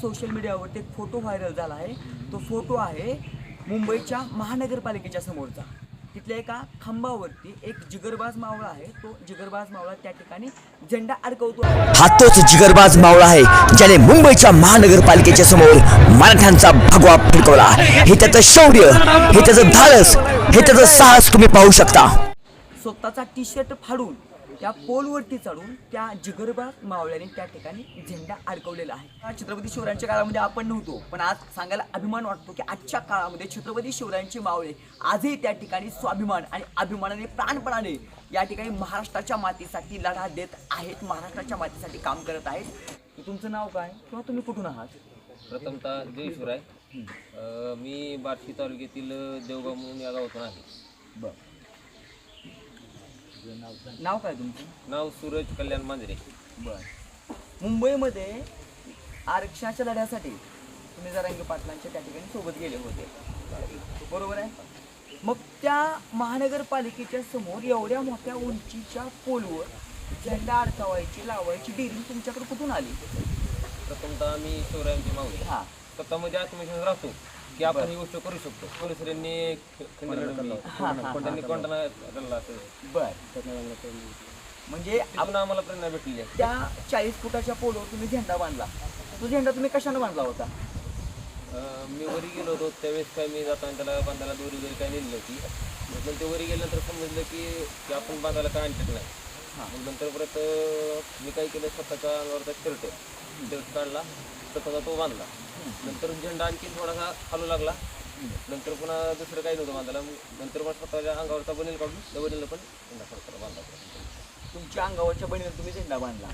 Social मीडियावरती एक photo viral झाला आहे. तो फोटो आहे मुंबईच्या महानगरपालिकेच्या समोरचा. तिथल्या एका खांबावरती एक जिगरबाज मावळा आहे. तो जिगरबाज मावळा त्या ठिकाणी झेंडा अडकवतो हा तोच जिगरबाज मावळा आहे ज्याने मुंबईच्या महानगरपालिकेच्या समोर मराठ्यांचा भगवा फडकवला हे त्याचं शौर्य हे त्याचं धाडस हे त्याचं साहस तुम्ही पाहू शकता. स्वतःचा टी शर्ट फाडून त्या पोलवरती चढून त्या जिगरबाज मावळ्याने त्या ठिकाणी झेंडा अडकवलेला आहे. छत्रपती शिवरायांच्या काळामध्ये आपण नव्हतो पण आज सांगायला अभिमान वाटतो की आजच्या काळामध्ये छत्रपती शिवरायांचे मावळे आजही त्या ठिकाणी स्वाभिमान आणि अभिमानाने प्राणपणाने या ठिकाणी महाराष्ट्राच्या मातीसाठी लढा देत आहेत महाराष्ट्राच्या मातीसाठी काम करत आहेत. तुमचं नाव काय? किंवा तुम्ही कुठून आहात? प्रथमतः जय शिवराय. मी बार्शी तालुक्यातील देवगाव म्हणून या गावातून आहे. बरं. नाव काय तुमचं? नाव सूरज कल्याण मांजरे. बर. मुंबईमध्ये आरक्षणाच्या लढ्यासाठी तुम्ही जरांगे पाटलांच्या त्या ठिकाणी सोबत गेले होते. बरोबर आहे? मग त्या महानगरपालिकेच्या समोर एवढ्या मोठ्या उंचीच्या पोलवर झेंडा अडकावायची लावायची डेअरिंग तुमच्याकडे कुठून आली? प्रथमतः मी शिवरायांची मावळे. हा. स्वतःमध्ये आत्मविश्वास राहतो. की आपण ही गोष्ट करू शकतो. पोलिसांनी त्यांनी कोणता रल्ला असेल बर. म्हणजे तिथून आम्हाला प्रेरणा भेटली आहे. त्या चाळीस फुटाच्या पोलवर तुम्ही झेंडा बांधला. तो झेंडा तुम्ही कशाने बांधला होता? अ, मी वरी गेलो होतो. त्यावेळेस काय मी जाताना त्याला बांधायला दोरी वगैरे काय नेली होती मग नंतर वरी गेल्यानंतर समजलं की की आपण बांधायला काय आणतात नाही. मग नंतर परत अ, मी काय केलं? स्वतःच्या अंगावरचा शर्ट शर्ट काढला. स्वतःचा तो बांधला. नंतर झेंडा आणखी थोडासा खालू लागला. नंतर पुन्हा दुसरं काही नव्हतं बांधायला. मग नंतर मग स्वतःच्या अंगावरचा बनेल काढून त्या बनेलला पण झेंडा स्वतःला बांधला तुमच्या अंगावरच्या बहिणीने तुम्ही झेंडा बांधला.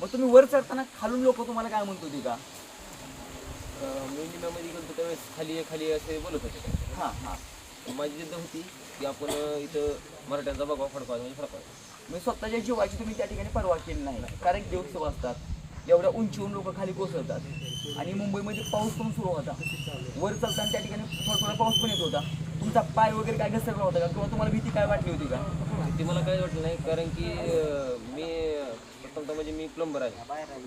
मग तुम्ही वर चढताना खालून लोक तुम्हाला काय म्हणत होती का? अ, मी निम्यामध्ये गेलो त्यावेळेस खाली खाली असे बोलत होते. हां हां. माझी जिद्द होती की आपण इथं मराठ्यांचा बघावा फडकवा म्हणजे फडकवा. मी स्वतःच्या जीवाची तुम्ही त्या ठिकाणी पर्वा केली नाही. कारण देवोत्सव असतात एवढ्या उंचीहून लोक खाली कोसळतात. आणि मुंबईमध्ये पाऊस पण सुरू होता. वर चलताना त्या ठिकाणी थोडा थोडा पाऊस पण येत होता. तुमचा पाय वगैरे काय घसरला होता का? किंवा तुम्हाला भीती काय वाटली होती का? ते मला काही वाटलं नाही कारण की अं, मी प्रथमतः म्हणजे मी प्लंबर आहे.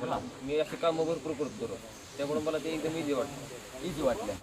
मला मी अशी कामं भरपूर करतो. त्यामुळे मला ते एकदम इझी वाटतं इझी वाटलं.